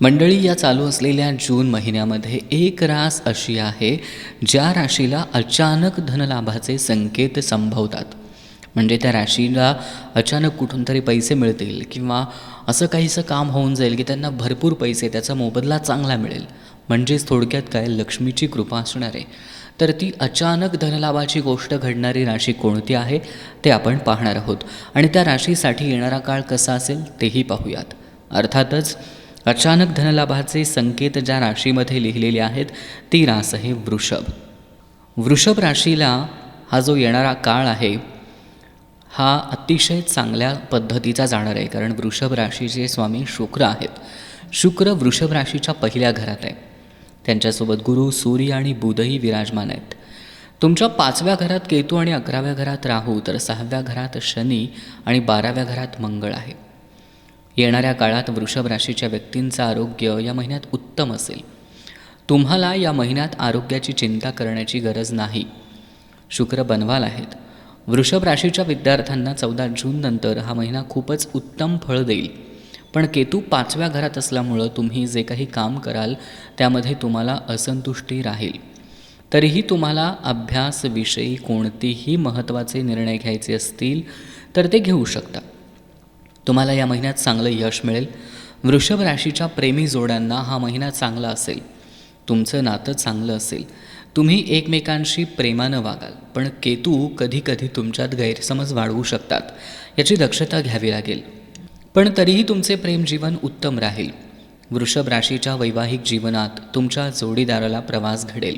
मंडळी या चालू असलेल्या जून महिन्यामध्ये एक रास अशी आहे ज्या राशीला अचानक धनलाभाचे संकेत संभवतात. म्हणजे त्या राशीला अचानक कुठून तरी पैसे मिळतील किंवा असं काहीसं काम होऊन जाईल की त्यांना भरपूर पैसे त्याचा मोबदला चांगला मिळेल. म्हणजेच थोडक्यात काय? लक्ष्मीची कृपा असणार. आहे तर ती अचानक धनलाभाची गोष्ट घडणारी राशी कोणती आहे? ते आपण पाहणार आहोत. आणि त्या राशीसाठी येणारा काळ कसा असेल? तेही पाहूयात. अर्थातच अचानक धनलाभाचे संकेत ज्या राशीमध्ये लिहिलेले आहेत ती रास आहे वृषभ. वृषभ राशीला हा जो येणारा काळ आहे हा अतिशय चांगल्या पद्धतीचा जाणार आहे कारण वृषभ राशीचे स्वामी शुक्र आहेत. शुक्र वृषभ राशीच्या पहिल्या घरात आहे. त्यांच्यासोबत गुरु सूर्य आणि बुधही विराजमान आहेत. तुमच्या पाचव्या घरात केतू आणि अकराव्या घरात राहू तर सहाव्या घरात शनी आणि बाराव्या घरात मंगळ आहे. येणाऱ्या काळात वृषभ राशीच्या व्यक्तींचं आरोग्य या महिन्यात उत्तम असेल. तुम्हाला या महिन्यात आरोग्याची चिंता करण्याची गरज नाही. शुक्र बनवाल आहेत. वृषभ राशीच्या विद्यार्थ्यांना चौदा जून नंतर हा महिना खूपच उत्तम फळ देईल. पण केतू पाचव्या घरात असल्यामुळं तुम्ही जे काही काम कराल त्यामध्ये तुम्हाला असंतुष्टी राहील. तरीही तुम्हाला अभ्यासविषयी कोणतेही महत्त्वाचे निर्णय घ्यायचे असतील तर ते घेऊ शकता. तुम्हाला या महिन्यात चांगलं यश मिळेल. वृषभ राशीच्या प्रेमी जोड्यांना हा महिना चांगला असेल. तुमचं नातं चांगलं असेल. तुम्ही एकमेकांशी प्रेमानं वागाल पण केतू कधी कधी तुमच्यात गैरसमज वाढवू शकतात याची दक्षता घ्यावी लागेल. पण तरीही तुमचे प्रेमजीवन उत्तम राहील. वृषभ राशीच्या वैवाहिक जीवनात तुमच्या जोडीदाराला प्रवास घडेल.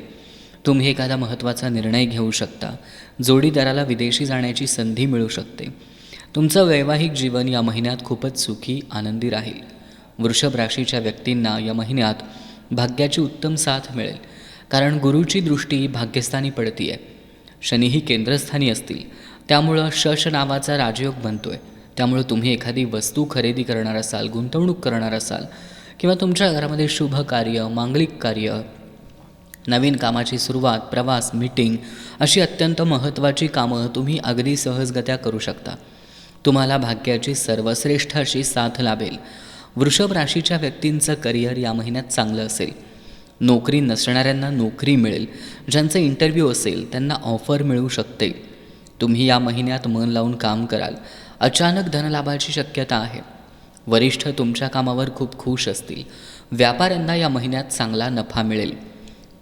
तुम्ही एखादा महत्त्वाचा निर्णय घेऊ शकता. जोडीदाराला विदेशी जाण्याची संधी मिळू शकते. तुमचं वैवाहिक जीवन या महिन्यात खूपच सुखी आनंदी राहील. वृषभ राशीच्या व्यक्तींना या महिन्यात भाग्याची उत्तम साथ मिळेल. कारण गुरुची दृष्टी भाग्यस्थानी पडती आहे शनीही केंद्रस्थानी असतील. त्यामुळं शश नावाचा राजयोग बनतो आहे त्यामुळं तुम्ही एखादी वस्तू खरेदी करणार असाल गुंतवणूक करणार असाल किंवा तुमच्या घरामध्ये शुभ कार्य मांगलिक कार्य नवीन कामाची सुरुवात प्रवास मीटिंग अशी अत्यंत महत्त्वाची कामं तुम्ही अगदी सहजगत्या करू शकता. तुम्हाला भाग्याची सर्वश्रेष्ठ अशी साथ लाभेल. वृषभ राशीच्या व्यक्तींचं करिअर या महिन्यात चांगलं असेल. नोकरी नसणाऱ्यांना नोकरी मिळेल. ज्यांचं इंटरव्ह्यू असेल त्यांना ऑफर मिळू शकते. तुम्ही या महिन्यात मन लावून काम कराल. अचानक धनलाभाची शक्यता आहे. वरिष्ठ तुमच्या कामावर खूप खुश असतील. व्यापाऱ्यांना या महिन्यात चांगला नफा मिळेल.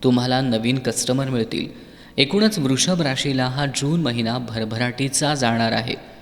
तुम्हाला नवीन कस्टमर मिळतील. एकूणच वृषभ राशीला हा जून महिना भरभराटीचा जाणार आहे.